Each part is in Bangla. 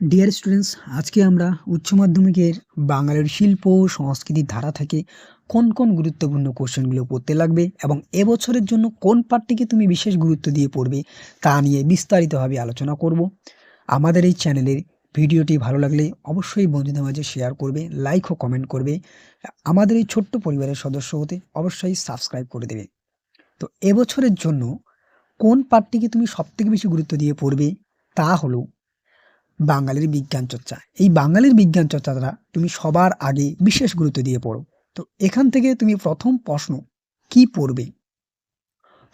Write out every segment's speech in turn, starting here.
ডিয়ার স্টুডেন্টস আজকে আমরা উচ্চ মাধ্যমিকের বাঙালির শিল্প ও সংস্কৃতির ধারা থেকে কোন কোন গুরুত্বপূর্ণ কোশ্চেনগুলো পড়তে লাগবে এবং এবছরের জন্য কোন পার্টটিকে তুমি বিশেষ গুরুত্ব দিয়ে পড়বে তা নিয়ে বিস্তারিতভাবে আলোচনা করব। আমাদের এই চ্যানেলের ভিডিওটি ভালো লাগলে অবশ্যই বন্ধুদের মাঝে শেয়ার করবে লাইক ও কমেন্ট করবে। আমাদের এই ছোট্ট পরিবারের সদস্য হতে অবশ্যই সাবস্ক্রাইব করে দেবে। তো এবছরের জন্য কোন পার্টটিকে তুমি সবথেকে বেশি গুরুত্ব দিয়ে পড়বে তা হলো বাঙালির বিজ্ঞান চর্চা। এই বাঙালির বিজ্ঞান চর্চাটা তুমি সবার আগে বিশেষ গুরুত্ব দিয়ে পড়ো। তো এখান থেকে তুমি প্রথম প্রশ্ন, কি পড়বে?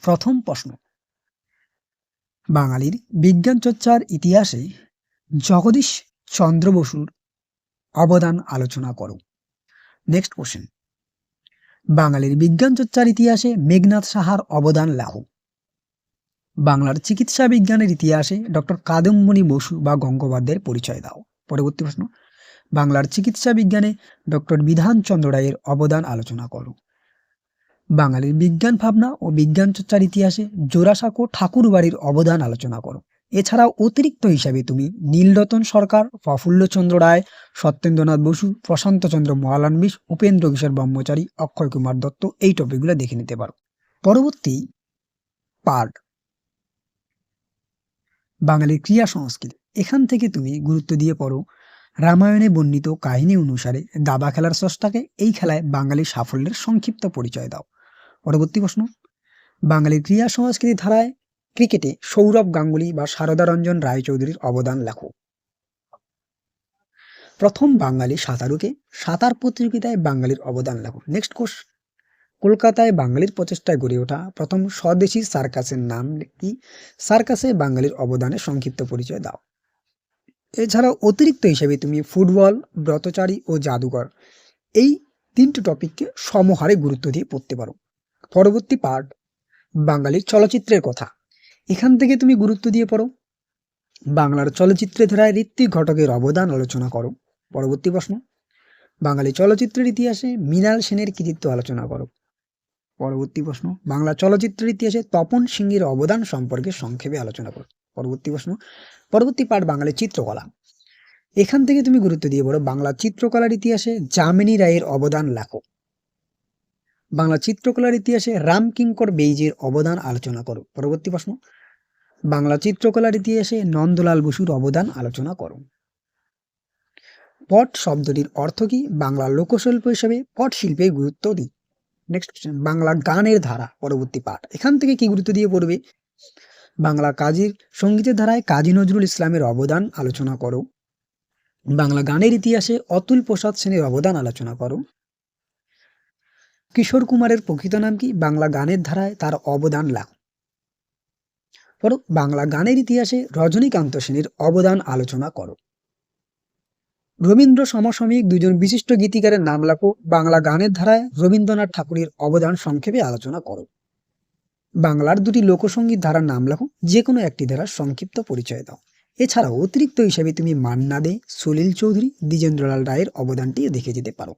প্রথম প্রশ্ন, বাঙালির বিজ্ঞান চর্চার ইতিহাসে জগদীশ চন্দ্র বসুর অবদান আলোচনা করো। নেক্সট কোশ্চেন বাঙালির বিজ্ঞান চর্চার ইতিহাসে মেঘনাথ সাহার অবদান লেখো বাংলার চিকিৎসা বিজ্ঞানের ইতিহাসে ডক্টর কাদম্বনী বসু বা গঙ্গোপাধ্যায়ের পরিচয় দাও। পরবর্তী প্রশ্ন, বাংলার চিকিৎসা বিজ্ঞানে ডক্টর বিধানচন্দ্র রায়ের অবদান আলোচনা করো। বাঙালির বিজ্ঞান ভাবনা ও বিজ্ঞান চর্চার ইতিহাসে জোড়াসাঁকো ঠাকুরবাড়ির অবদান আলোচনা করো। এছাড়াও অতিরিক্ত হিসাবে তুমি নীলরতন সরকার, প্রফুল্লচন্দ্র রায়, সত্যেন্দ্রনাথ বসু, প্রশান্তচন্দ্র মহালানবিশ উপেন্দ্র কিশোর ব্রহ্মচারী, অক্ষয় কুমার দত্ত এই টপিকগুলো দেখে নিতে পারো। পরবর্তী পার্ট বাঙালির ক্রিয়া সংস্কৃতি। এখান থেকে তুমি গুরুত্ব দিয়ে পড়ো, রামায়ণে বর্ণিত কাহিনী অনুসারে দাবা খেলার স্রষ্টাকে এই খেলায় বাঙালির সাফল্যের সংক্ষিপ্ত পরিচয় দাও। পরবর্তী প্রশ্ন, বাঙালির ক্রিয়া সংস্কৃতি ধারায় ক্রিকেটে সৌরভ গাঙ্গুলি বা সারদা রঞ্জন রায়চৌধুরীর অবদান লেখো। প্রথম বাঙালি সাঁতারুকে সাঁতার প্রতিযোগিতায় বাঙালির অবদান লেখো। নেক্সট কোর্স কলকাতায় বাঙালির প্রচেষ্টায় গড়ে ওঠা প্রথম স্বদেশী সার্কাসের নাম কি? সার্কাসে বাঙালির অবদানে সংক্ষিপ্ত পরিচয় দাও। এছাড়াও অতিরিক্ত হিসেবে তুমি ফুটবল, ব্রতচারী ও জাদুঘর এই তিনটি টপিককে সমহারে গুরুত্ব দিয়ে পড়তে পারো। পরবর্তী পার্ট বাঙালির চলচ্চিত্রের কথা। এখান থেকে তুমি গুরুত্ব দিয়ে পড়ো। বাংলার চলচ্চিত্রে ধারায় ঋত্বিক ঘটকের অবদান আলোচনা করো। পরবর্তী প্রশ্ন, বাঙালি চলচ্চিত্রের ইতিহাসে মৃণাল সেনের কৃতিত্ব আলোচনা করো। পরবর্তী প্রশ্ন। বাংলা চলচ্চিত্রের ইতিহাসে তপন সিংহের অবদান সম্পর্কে সংক্ষেপে আলোচনা করো। পরবর্তী প্রশ্ন, পরবর্তী পাঠ বাঙালি চিত্রকলা। এখান থেকে তুমি গুরুত্ব দিয়ে বলো বাংলা চিত্রকলার ইতিহাসে যামিনী রায়ের অবদান লেখো। বাংলা চিত্রকলার ইতিহাসে রামকিঙ্কর বেইজের অবদান আলোচনা করো। পরবর্তী প্রশ্ন, বাংলা চিত্রকলার ইতিহাসে নন্দলাল বসুর অবদান আলোচনা করো। পট শব্দটির অর্থ কি? বাংলা লোকশিল্প হিসেবে পট শিল্পের গুরুত্ব দিই। নেক্সট কোশ্চেন বাংলা গানের ধারা, পরবর্তী পাঠ। এখান থেকে কি গুরুত্ব দিয়ে পড়বে? বাংলা কাজীর, সঙ্গীতের ধারায় কাজী নজরুল ইসলামের অবদান আলোচনা করো। বাংলা গানের ইতিহাসে অতুল প্রসাদ সেনের অবদান আলোচনা করো। কিশোর কুমারের প্রকৃত নাম কি? বাংলা গানের ধারায় তার অবদান লেখো পর বাংলা গানের ইতিহাসে রজনীকান্ত সেনের অবদান আলোচনা করো। রবীন্দ্র সমসাময়িক দুজন বিশিষ্ট গীতিকারের নাম লাখো বাংলা গানের ধারায় রবীন্দ্রনাথ ঠাকুরের অবদান সংক্ষেপে আলোচনা করো। বাংলার দুটি লোকসঙ্গীত ধারার নাম লেখো যে কোনো একটি ধারার সংক্ষিপ্ত পরিচয় দাও। এছাড়া অতিরিক্ত হিসাবে তুমি মান্না দে সলিল চৌধুরী, দ্বিজেন্দ্রলাল রায়ের অবদানটি দেখে যেতে পারো।